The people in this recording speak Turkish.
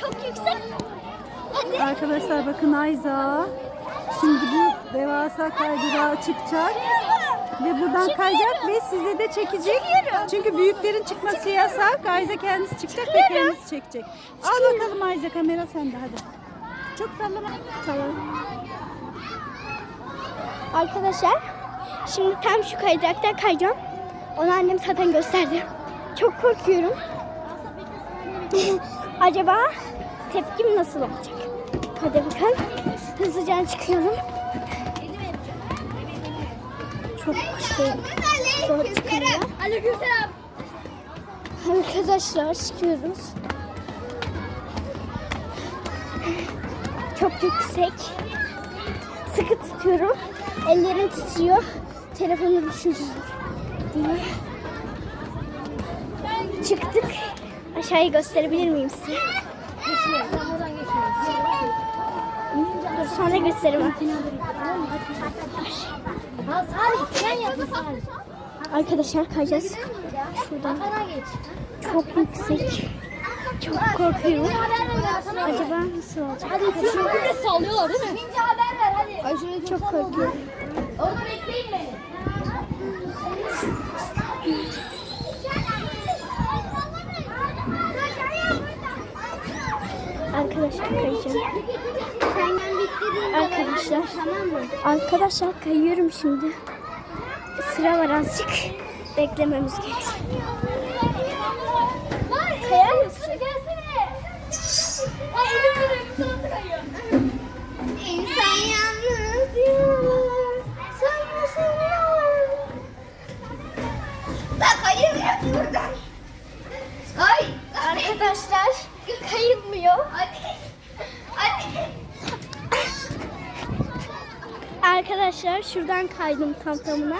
Çok yüksek. Hadi. Arkadaşlar bakın Ayza. Şimdi bu devasa kaydırağa çıkacak. Ve buradan kayacak ve size de çekecek. Çıkıyorum. Çünkü büyüklerin çıkması yasak. Ayza kendisi çıkacak ve Çıkıyorum. kendisi çekecek. Al bakalım Ayza kamera sende hadi. Çok sallama. Tamam. Arkadaşlar şimdi tam şu kaydıraktan kayacağım. Onu annem zaten gösterdi. Çok korkuyorum. Acaba tepkim nasıl olacak? Hadi bakalım. Hızlıca çıkıyorum. Çok şey zor çıkıyor. Arkadaşlar çıkıyoruz. Çok yüksek. Sıkı tutuyorum. Ellerim titriyor. Telefonu düşüreceğim diye. Çıktık. Aşağıyı gösterebilir miyim size? Dur sonra gösteririm. Arkadaşlar kayacağız. Şuradan. Çok yüksek. Çok korkuyorum. Acaba nasıl olacak? Hadi sallıyorlar değil mi? Çok korkuyorum. Arkadaşlar kayacağım. Arkadaşlar. Arkadaşlar kayıyorum şimdi. Sıra var azıcık. Beklememiz gerek. Kayar mısın? İnsan yalnız yalnız. Sana buradan. Ay. Arkadaşlar kayılmıyor. Hadi. Arkadaşlar şuradan kaydım tam tamına.